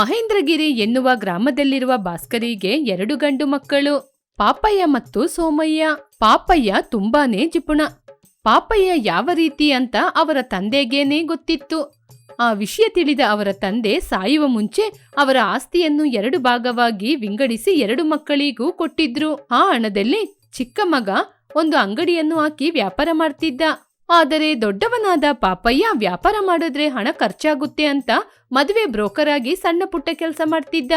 ಮಹೇಂದ್ರಗಿರಿ ಎನ್ನುವ ಗ್ರಾಮದಲ್ಲಿರುವ ಭಾಸ್ಕರಿಗೆ ಎರಡು ಗಂಡು ಮಕ್ಕಳು, ಪಾಪಯ್ಯ ಮತ್ತು ಸೋಮಯ್ಯ. ಪಾಪಯ್ಯ ತುಂಬಾನೇ ಜಿಪುಣ. ಪಾಪಯ್ಯ ಯಾವ ರೀತಿ ಅಂತ ಅವರ ತಂದೆಗೇನೆ ಗೊತ್ತಿತ್ತು. ಆ ವಿಷಯ ತಿಳಿದ ಅವರ ತಂದೆ ಸಾಯುವ ಮುಂಚೆ ಅವರ ಆಸ್ತಿಯನ್ನು ಎರಡು ಭಾಗವಾಗಿ ವಿಂಗಡಿಸಿ ಎರಡು ಮಕ್ಕಳಿಗೂ ಕೊಟ್ಟಿದ್ರು. ಆ ಹಣದಲ್ಲಿ ಚಿಕ್ಕ ಮಗ ಒಂದು ಅಂಗಡಿಯನ್ನು ಹಾಕಿ ವ್ಯಾಪಾರ ಮಾಡ್ತಿದ್ದ. ಆದರೆ ದೊಡ್ಡವನಾದ ಪಾಪಯ್ಯ ವ್ಯಾಪಾರ ಮಾಡಿದ್ರೆ ಹಣ ಖರ್ಚಾಗುತ್ತೆ ಅಂತ ಮದುವೆ ಬ್ರೋಕರ್ ಆಗಿ ಸಣ್ಣ ಪುಟ್ಟ ಕೆಲಸ ಮಾಡ್ತಿದ್ದ.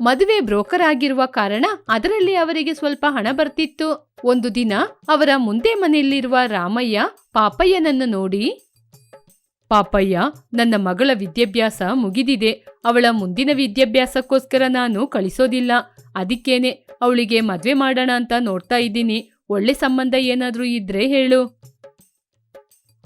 ಮದುವೆ ಬ್ರೋಕರ್ ಆಗಿರುವ ಕಾರಣ ಅದರಲ್ಲಿ ಅವರಿಗೆ ಸ್ವಲ್ಪ ಹಣ ಬರ್ತಿತ್ತು. ಒಂದು ದಿನ ಅವರ ಮುಂದೆ ಮನೆಯಲ್ಲಿರುವ ರಾಮಯ್ಯ ಪಾಪಯ್ಯನನ್ನು ನೋಡಿ, ಪಾಪಯ್ಯ, ನನ್ನ ಮಗಳ ವಿದ್ಯಾಭ್ಯಾಸ ಮುಗಿದಿದೆ. ಅವಳ ಮುಂದಿನ ವಿದ್ಯಾಭ್ಯಾಸಕ್ಕೋಸ್ಕರ ನಾನು ಕಳಿಸೋದಿಲ್ಲ. ಅದಕ್ಕೇನೆ, ಅವಳಿಗೆ ಮದುವೆ ಮಾಡೋಣ ಅಂತ ನೋಡ್ತಾ ಇದ್ದೀನಿ. ಒಳ್ಳೆ ಸಂಬಂಧ ಏನಾದರೂ ಇದ್ರೆ ಹೇಳು.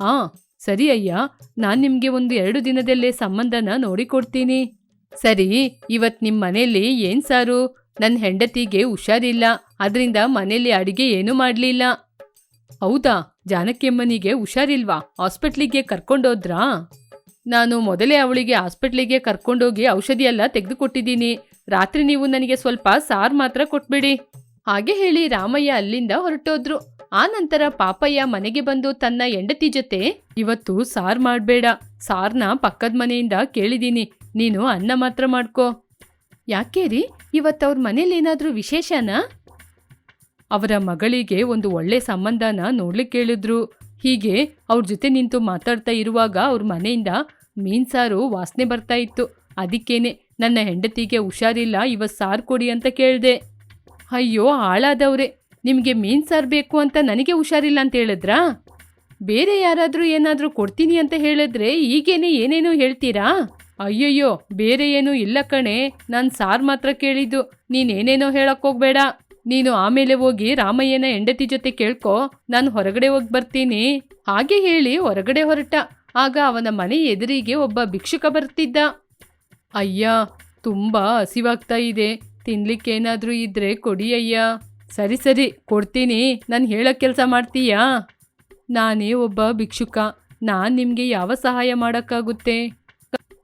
ಆ, ಸರಿ ಅಯ್ಯ. ನಾನ್ ನಿಮ್ಗೆ ಒಂದು ಎರಡು ದಿನದಲ್ಲೇ ಸಂಬಂಧನ ನೋಡಿಕೊಡ್ತೀನಿ. ಸರಿ, ಇವತ್ ನಿಮ್ ಮನೇಲಿ ಏನ್ ಸಾರು? ನನ್ನ ಹೆಂಡತಿಗೆ ಹುಷಾರಿಲ್ಲ, ಅದರಿಂದ ಮನೇಲಿ ಅಡಿಗೆ ಏನೂ ಮಾಡ್ಲಿಲ್ಲ. ಹೌದಾ, ಜಾನಕಿಯಮ್ಮನಿಗೆ ಹುಷಾರಿಲ್ವಾ? ಹಾಸ್ಪಿಟ್ಲಿಗೆ ಕರ್ಕೊಂಡೋದ್ರಾ ನಾನು ಮೊದಲೇ ಅವಳಿಗೆ ಹಾಸ್ಪಿಟ್ಲಿಗೆ ಕರ್ಕೊಂಡೋಗಿ ಔಷಧಿ ಎಲ್ಲ ತೆಗೆದುಕೊಟ್ಟಿದ್ದೀನಿ. ರಾತ್ರಿ ನೀವು ನನಗೆ ಸ್ವಲ್ಪ ಸಾರ್ ಮಾತ್ರ ಕೊಟ್ಬಿಡಿ. ಹಾಗೆ ಹೇಳಿ ರಾಮಯ್ಯ ಅಲ್ಲಿಂದ ಹೊರಟೋದ್ರು. ಆ ನಂತರ ಪಾಪಯ್ಯ ಮನೆಗೆ ಬಂದು ತನ್ನ ಹೆಂಡತಿ ಜೊತೆ, ಇವತ್ತು ಸಾರ್ ಮಾಡಬೇಡ. ಸಾರ್ನ ಪಕ್ಕದ ಮನೆಯಿಂದ ಕೇಳಿದ್ದೀನಿ ನೀನು ಅನ್ನ ಮಾತ್ರ ಮಾಡ್ಕೋ. ಯಾಕೆ ರೀ? ಇವತ್ತವ್ರ ಮನೇಲಿ ಏನಾದರೂ ವಿಶೇಷನಾ? ಅವರ ಮಗಳಿಗೆ ಒಂದು ಒಳ್ಳೆ ಸಂಬಂಧನ ನೋಡ್ಲಿಕ್ಕೆ ಕೇಳಿದ್ರು. ಹೀಗೆ ಅವ್ರ ಜೊತೆ ನಿಂತು ಮಾತಾಡ್ತಾ ಇರುವಾಗ ಅವ್ರ ಮನೆಯಿಂದ ಮೀನ್ ಸಾರು ವಾಸನೆ ಬರ್ತಾ ಇತ್ತು. ಅದಕ್ಕೇನೆ ನನ್ನ ಹೆಂಡತಿಗೆ ಹುಷಾರಿಲ್ಲ, ಇವತ್ತು ಸಾರು ಕೊಡಿ ಅಂತ ಕೇಳಿದೆ. ಅಯ್ಯೋ, ಹಾಳಾದವ್ರೆ. ನಿಮಗೆ ಮೀನು ಸಾರು ಬೇಕು ಅಂತ ನನಗೆ ಹುಷಾರಿಲ್ಲ ಅಂತ ಹೇಳಿದ್ರಾ? ಬೇರೆ ಯಾರಾದರೂ ಏನಾದರೂ ಕೊಡ್ತೀನಿ ಅಂತ ಹೇಳಿದ್ರೆ ಈಗೇನೆ ಏನೇನೋ ಹೇಳ್ತೀರಾ? ಅಯ್ಯಯ್ಯೋ, ಬೇರೆ ಏನೂ ಇಲ್ಲ ಕಣೆ. ನಾನು ಸಾರ್ ಮಾತ್ರ ಕೇಳಿದ್ದು. ನೀನೇನೇನೋ ಹೇಳಕ್ಕೆ ಹೋಗ್ಬೇಡ. ನೀನು ಆಮೇಲೆ ಹೋಗಿ ರಾಮಯ್ಯನ ಹೆಂಡತಿ ಜೊತೆ ಕೇಳ್ಕೊ. ನಾನು ಹೊರಗಡೆ ಹೋಗಿ ಬರ್ತೀನಿ. ಹಾಗೆ ಹೇಳಿ ಹೊರಗಡೆ ಹೊರಟ. ಆಗ ಅವನ ಮನೆ ಎದುರಿಗೆ ಒಬ್ಬ ಭಿಕ್ಷುಕ ಬರ್ತಿದ್ದ. ಅಯ್ಯ, ತುಂಬ ಹಸಿವಾಗ್ತಾ ಇದೆ. ತಿನ್ಲಿಕ್ಕೇನಾದರೂ ಇದ್ರೆ ಕೊಡಿ ಅಯ್ಯ. ಸರಿ ಸರಿ, ಕೊಡ್ತೀನಿ. ನಾನು ಹೇಳೋ ಕೆಲಸ ಮಾಡ್ತೀಯಾ? ನಾನೇ ಒಬ್ಬ ಭಿಕ್ಷುಕ. ನಾನು ನಿಮಗೆ ಯಾವ ಸಹಾಯ ಮಾಡೋಕ್ಕಾಗುತ್ತೆ?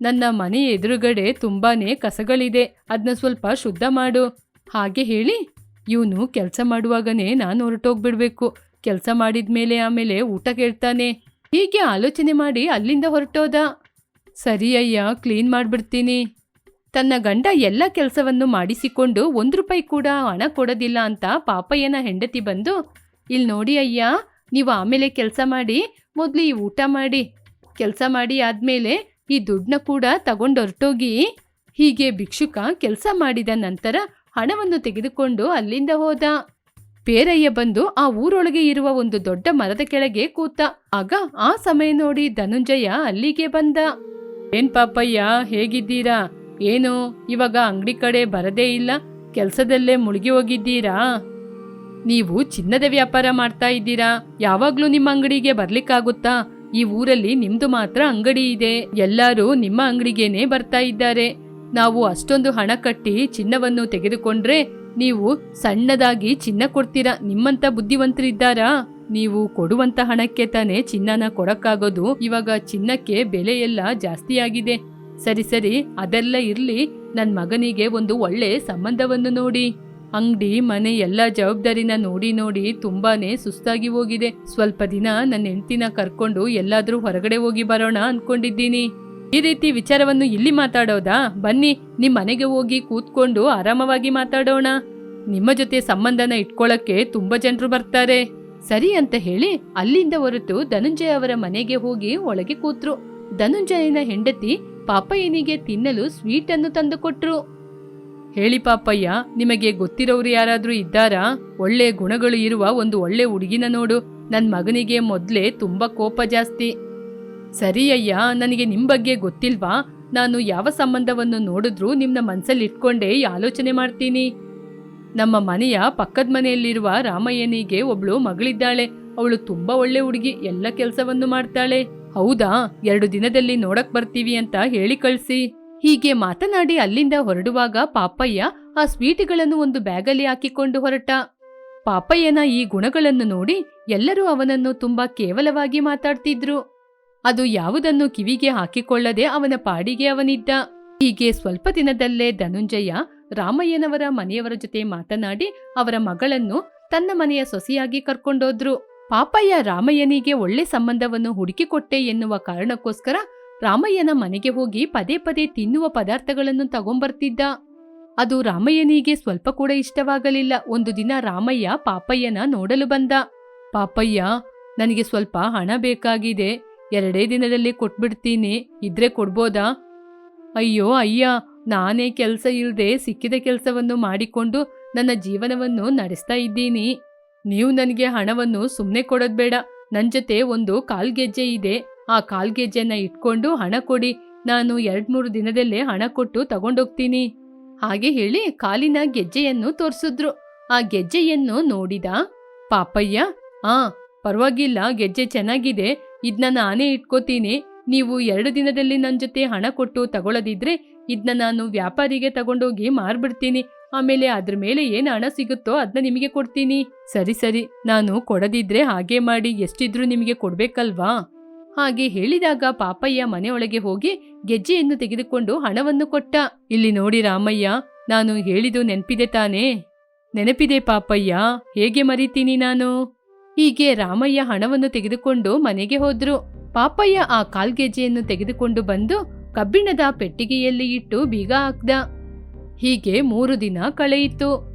ನನ್ನ ಮನೆ ಎದುರುಗಡೆ ತುಂಬಾ ಕಸಗಳಿದೆ. ಅದನ್ನ ಸ್ವಲ್ಪ ಶುದ್ಧ ಮಾಡು. ಹಾಗೆ ಹೇಳಿ. ಇವನು ಕೆಲಸ ಮಾಡುವಾಗನೇ ನಾನು ಹೊರಟೋಗ್ಬಿಡ್ಬೇಕು. ಕೆಲಸ ಮಾಡಿದ್ಮೇಲೆ ಆಮೇಲೆ ಊಟ ಕೇಳ್ತಾನೆ ಹೀಗೆ ಆಲೋಚನೆ ಮಾಡಿ ಅಲ್ಲಿಂದ ಹೊರಟೋದ. ಸರಿ ಅಯ್ಯ, ಕ್ಲೀನ್ ಮಾಡಿಬಿಡ್ತೀನಿ. ತನ್ನ ಗಂಡ ಎಲ್ಲ ಕೆಲಸವನ್ನು ಮಾಡಿಸಿಕೊಂಡು ಒಂದು ರೂಪಾಯಿ ಕೂಡ ಹಣ ಕೊಡೋದಿಲ್ಲ ಅಂತ ಪಾಪಯ್ಯನ ಹೆಂಡತಿ ಬಂದು ಇಲ್ಲಿ ನೋಡಿ ಅಯ್ಯ, ನೀವು ಆಮೇಲೆ ಕೆಲಸ ಮಾಡಿ, ಮೊದಲು ಈ ಊಟ ಮಾಡಿ, ಕೆಲಸ ಮಾಡಿ ಆದಮೇಲೆ ಈ ದುಡ್ಡನ್ನ ಕೂಡ ತಗೊಂಡು ತಗೊಂಡೊರ್ಟೋಗಿ ಹೀಗೆ ಭಿಕ್ಷುಕ ಕೆಲಸ ಮಾಡಿದ ನಂತರ ಹಣವನ್ನು ತೆಗೆದುಕೊಂಡು ಅಲ್ಲಿಂದ ಹೋದ. ಪೇರಯ್ಯ ಬಂದು ಆ ಊರೊಳಗೆ ಇರುವ ಒಂದು ದೊಡ್ಡ ಮರದ ಕೆಳಗೆ ಕೂತ. ಆಗ ಆ ಸಮಯ ನೋಡಿ ಧನುಂಜಯ ಅಲ್ಲಿಗೆ ಬಂದ. ಏನ್ ಪಾಪಯ್ಯ, ಹೇಗಿದ್ದೀರಾ? ಏನು, ಇವಾಗ ಅಂಗಡಿ ಕಡೆ ಬರದೇ ಇಲ್ಲ, ಕೆಲಸದಲ್ಲೇ ಮುಳುಗಿ ಹೋಗಿದ್ದೀರಾ? ನೀವು ಚಿನ್ನದ ವ್ಯಾಪಾರ ಮಾಡ್ತಾ ಇದ್ದೀರಾ? ಯಾವಾಗ್ಲೂ ನಿಮ್ಮ ಅಂಗಡಿಗೆ ಬರ್ಲಿಕ್ಕಾಗುತ್ತಾ? ಈ ಊರಲ್ಲಿ ನಿಮ್ದು ಮಾತ್ರ ಅಂಗಡಿ ಇದೆ. ಎಲ್ಲರೂ ನಿಮ್ಮ ಅಂಗಡಿಗೇನೆ ಬರ್ತಾ ಇದ್ದಾರೆ. ನಾವು ಅಷ್ಟೊಂದು ಹಣ ಕಟ್ಟಿ ಚಿನ್ನವನ್ನು ತೆಗೆದುಕೊಂಡ್ರೆ ನೀವು ಸಣ್ಣದಾಗಿ ಚಿನ್ನ ಕೊಡ್ತೀರಾ? ನಿಮ್ಮಂತ ಬುದ್ಧಿವಂತರಿದ್ದಾರಾ? ನೀವು ಕೊಡುವಂತ ಹಣಕ್ಕೆ ತಾನೇ ಚಿನ್ನನ ಕೊಡಕ್ಕಾಗೋದು. ಇವಾಗ ಚಿನ್ನಕ್ಕೆ ಬೆಲೆ ಎಲ್ಲ ಜಾಸ್ತಿ ಆಗಿದೆ ಸರಿ ಸರಿ, ಅದೆಲ್ಲ ಇರ್ಲಿ. ನನ್ ಮಗನಿಗೆ ಒಂದು ಒಳ್ಳೆ ಸಂಬಂಧವನ್ನು ನೋಡಿ. ಅಂಗಡಿ, ಮನೆ ಎಲ್ಲ ಜವಾಬ್ದಾರಿನ ನೋಡಿ ನೋಡಿ ತುಂಬಾನೇ ಸುಸ್ತಾಗಿ ಹೋಗಿದೆ. ಸ್ವಲ್ಪ ದಿನ ನನ್ನ ಹೆಂಡತಿನ ಕರ್ಕೊಂಡು ಎಲ್ಲಾದ್ರೂ ಹೊರಗಡೆ ಹೋಗಿ ಬರೋಣ ಅನ್ಕೊಂಡಿದ್ದೀನಿ. ಈ ರೀತಿ ವಿಚಾರವನ್ನು ಇಲ್ಲಿ ಮಾತಾಡೋದಾ? ಬನ್ನಿ, ನಿಮ್ ಮನೆಗೆ ಹೋಗಿ ಕೂತ್ಕೊಂಡು ಆರಾಮವಾಗಿ ಮಾತಾಡೋಣ. ನಿಮ್ಮ ಜೊತೆ ಸಂಬಂಧನ ಇಟ್ಕೊಳ್ಳಕ್ಕೆ ತುಂಬಾ ಜನರು ಬರ್ತಾರೆ. ಸರಿ ಅಂತ ಹೇಳಿ ಅಲ್ಲಿಂದ ಹೊರಟು ಧನುಂಜಯ ಅವರ ಮನೆಗೆ ಹೋಗಿ ಒಳಗೆ ಕೂತ್ರು. ಧನುಂಜಯನ ಹೆಂಡತಿ ಪಾಪಯ್ಯನಿಗೆ ತಿನ್ನಲು ಸ್ವೀಟ್ ಅನ್ನು ತಂದುಕೊಟ್ರು ಹೇಳಿ ಪಾಪಯ್ಯ, ನಿಮಗೆ ಗೊತ್ತಿರೋರು ಯಾರಾದರೂ ಇದ್ದಾರಾ? ಒಳ್ಳೆ ಗುಣಗಳು ಇರುವ ಒಂದು ಒಳ್ಳೆ ಹುಡುಗಿನ ನೋಡು. ನನ್ನ ಮಗನಿಗೆ ಮೊದಲೇ ತುಂಬಾ ಕೋಪ ಜಾಸ್ತಿ. ಸರಿ ಅಯ್ಯ, ನನಗೆ ನಿಮ್ಮ ಬಗ್ಗೆ ಗೊತ್ತಿಲ್ವಾ? ನಾನು ಯಾವ ಸಂಬಂಧವನ್ನು ನೋಡಿದ್ರೂ ನಿಮ್ನ ಮನಸ್ಸಲ್ಲಿ ಇಟ್ಕೊಂಡೇ ಆಲೋಚನೆ ಮಾಡ್ತೀನಿ. ನಮ್ಮ ಮನೆಯ ಪಕ್ಕದ ಮನೆಯಲ್ಲಿರುವ ರಾಮಯ್ಯನಿಗೆ ಒಬ್ಳು ಮಗಳಿದ್ದಾಳೆ. ಅವಳು ತುಂಬಾ ಒಳ್ಳೆ ಹುಡುಗಿ, ಎಲ್ಲ ಕೆಲಸವನ್ನು ಮಾಡ್ತಾಳೆ. ಹೌದಾ? ಎರಡು ದಿನದಲ್ಲಿ ನೋಡಕ್ ಬರ್ತೀವಿ ಅಂತ ಹೇಳಿ ಕಳ್ಸಿ. ಹೀಗೆ ಮಾತನಾಡಿ ಅಲ್ಲಿಂದ ಹೊರಡುವಾಗ ಪಾಪಯ್ಯ ಆ ಸ್ವೀಟ್ಗಳನ್ನು ಒಂದು ಬ್ಯಾಗಲ್ಲಿ ಹಾಕಿಕೊಂಡು ಹೊರಟ. ಪಾಪಯ್ಯನ ಈ ಗುಣಗಳನ್ನು ನೋಡಿ ಎಲ್ಲರೂ ಅವನನ್ನು ತುಂಬಾ ಕೇವಲವಾಗಿ ಮಾತಾಡ್ತಿದ್ರು. ಅದು ಯಾವುದನ್ನು ಕಿವಿಗೆ ಹಾಕಿಕೊಳ್ಳದೆ ಅವನ ಪಾಡಿಗೆ ಅವನಿದ್ದ. ಹೀಗೆ ಸ್ವಲ್ಪ ದಿನದಲ್ಲೇ ಧನುಂಜಯ ರಾಮಯ್ಯನವರ ಮನೆಯವರ ಜೊತೆ ಮಾತನಾಡಿ ಅವರ ಮಗಳನ್ನು ತನ್ನ ಮನೆಯ ಸೊಸೆಯಾಗಿ ಕರ್ಕೊಂಡೋದ್ರು. ಪಾಪಯ್ಯ ರಾಮಯ್ಯನಿಗೆ ಒಳ್ಳೆ ಸಂಬಂಧವನ್ನು ಹುಡುಕಿಕೊಟ್ಟೆ ಎನ್ನುವ ಕಾರಣಕ್ಕೋಸ್ಕರ ರಾಮಯ್ಯನ ಮನೆಗೆ ಹೋಗಿ ಪದೇ ಪದೇ ತಿನ್ನುವ ಪದಾರ್ಥಗಳನ್ನು ತಗೊಂಬರ್ತಿದ್ದ. ಅದು ರಾಮಯ್ಯನಿಗೆ ಸ್ವಲ್ಪ ಕೂಡ ಇಷ್ಟವಾಗಲಿಲ್ಲ. ಒಂದು ದಿನ ರಾಮಯ್ಯ ಪಾಪಯ್ಯನ ನೋಡಲು ಬಂದ. ಪಾಪಯ್ಯ, ನನಗೆ ಸ್ವಲ್ಪ ಹಣ ಬೇಕಾಗಿದೆ. ಎರಡೇ ದಿನದಲ್ಲಿ ಕೊಟ್ಬಿಡ್ತೀನಿ. ಇದ್ರೆ ಕೊಡ್ಬೋದಾ? ಅಯ್ಯೋ, ಅಯ್ಯ, ನಾನೇ ಕೆಲಸ ಇಲ್ಲದೆ ಸಿಕ್ಕಿದ ಕೆಲಸವನ್ನು ಮಾಡಿಕೊಂಡು ನನ್ನ ಜೀವನವನ್ನು ನಡೆಸ್ತಾ ಇದ್ದೀನಿ. ನೀವು ನನಗೆ ಹಣವನ್ನು ಸುಮ್ಮನೆ ಕೊಡೋದ್ ಬೇಡ. ನನ್ನ ಜೊತೆ ಒಂದು ಕಾಲ್ಗೆಜ್ಜೆ ಇದೆ. ಆ ಕಾಲ್ಗೆಜ್ಜೆನ ಇಟ್ಕೊಂಡು ಹಣ ಕೊಡಿ. ನಾನು ಎರಡ್ಮೂರು ದಿನದಲ್ಲೇ ಹಣ ಕೊಟ್ಟು ತಗೊಂಡೋಗ್ತೀನಿ. ಹಾಗೆ ಹೇಳಿ ಕಾಲಿನ ಗೆಜ್ಜೆಯನ್ನು ತೋರಿಸಿದ್ರು. ಆ ಗೆಜ್ಜೆಯನ್ನು ನೋಡಿದ ಪಾಪಯ್ಯ, ಆ, ಪರವಾಗಿಲ್ಲ, ಗೆಜ್ಜೆ ಚೆನ್ನಾಗಿದೆ. ಇದನ್ನ ನಾನೇ ಇಟ್ಕೋತೀನಿ. ನೀವು ಎರಡು ದಿನದಲ್ಲಿ ನನ್ನ ಜೊತೆ ಹಣ ಕೊಟ್ಟು ತಗೊಳ್ಳೋದಿದ್ರೆ ಇದನ್ನ ನಾನು ವ್ಯಾಪಾರಿಗೆ ತಗೊಂಡೋಗಿ ಮಾರ್ಬಿಡ್ತೀನಿ. ಆಮೇಲೆ ಅದ್ರ ಮೇಲೆ ಏನು ಹಣ ಸಿಗುತ್ತೋ ಅದನ್ನ ನಿಮಗೆ ಕೊಡ್ತೀನಿ. ಸರಿ ಸರಿ. ನಾನು ಕೊಡದಿದ್ರೆ ಹಾಗೆ ಮಾಡಿ, ಎಷ್ಟಿದ್ರೂ ನಿಮಗೆ ಕೊಡ್ಬೇಕಲ್ವಾ? ಹಾಗೆ ಹೇಳಿದಾಗ ಪಾಪಯ್ಯ ಮನೆಯೊಳಗೆ ಹೋಗಿ ಗೆಜ್ಜೆಯನ್ನು ತೆಗೆದುಕೊಂಡು ಹಣವನ್ನು ಕೊಟ್ಟ. ಇಲ್ಲಿ ನೋಡಿ ರಾಮಯ್ಯ, ನಾನು ಹೇಳಿದು ನೆನಪಿದೆ ತಾನೇ? ನೆನಪಿದೆ ಪಾಪಯ್ಯ, ಹೇಗೆ ಮರಿತೀನಿ ನಾನು? ಹೀಗೆ ರಾಮಯ್ಯ ಹಣವನ್ನು ತೆಗೆದುಕೊಂಡು ಮನೆಗೆ ಹೋದ್ರು. ಪಾಪಯ್ಯ ಆ ಕಾಲ್ಗೆಜ್ಜೆಯನ್ನು ತೆಗೆದುಕೊಂಡು ಬಂದು ಕಬ್ಬಿಣದ ಪೆಟ್ಟಿಗೆಯಲ್ಲಿ ಇಟ್ಟು ಬೀಗ ಹಾಕ್ದ. ಹೀಗೆ ಮೂರು ದಿನ ಕಳೆಯಿತು.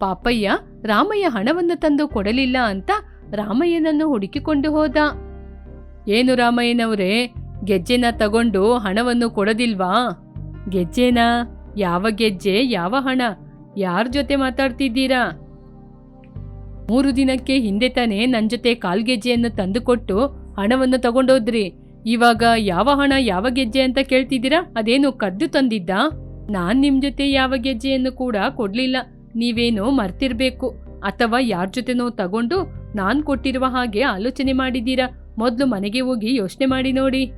ಪಾಪಯ್ಯ ರಾಮಯ್ಯ ಹಣವನ್ನು ತಂದು ಕೊಡಲಿಲ್ಲ ಅಂತ ರಾಮಯ್ಯನನ್ನು ಹುಡುಕಿಕೊಂಡು ಹೋದ. ಏನು ರಾಮಯ್ಯನವರೇ, ಗೆಜ್ಜೆನ ತಗೊಂಡು ಹಣವನ್ನು ಕೊಡದಿಲ್ವಾ? ಗೆಜ್ಜೆನಾ? ಯಾವ ಗೆಜ್ಜೆ, ಯಾವ ಹಣ? ಯಾರ ಜೊತೆ ಮಾತಾಡ್ತಿದ್ದೀರಾ? ಮೂರು ದಿನಕ್ಕೆ ಹಿಂದೆ ತಾನೇ ನನ್ನ ಜೊತೆ ಕಾಲ್ಗೆಜ್ಜೆಯನ್ನು ತಂದುಕೊಟ್ಟು ಹಣವನ್ನು ತಗೊಂಡೋದ್ರಿ. ಇವಾಗ ಯಾವ ಹಣ, ಯಾವ ಗೆಜ್ಜೆ ಅಂತ ಕೇಳ್ತಿದ್ದೀರಾ? ಅದೇನು ಕದ್ದು ತಂದಿದ್ದ? ನಾನ್ ನಿಮ್ ಜೊತೆ ಯಾವ ಗೆಜ್ಜೆಯನ್ನು ಕೂಡ ಕೊಡ್ಲಿಲ್ಲ. ನೀವೇನೋ ಮರ್ತಿರ್ಬೇಕು. ಅಥವಾ ಯಾರ ಜೊತೆನೋ ತಗೊಂಡು ನಾನ್ ಕೊಟ್ಟಿರುವ ಹಾಗೆ ಆಲೋಚನೆ ಮಾಡಿದ್ದೀರಾ ಮೊದ್ಲು ಮನೆಗೆ ಹೋಗಿ ಯೋಚನೆ ಮಾಡಿ ನೋಡಿ.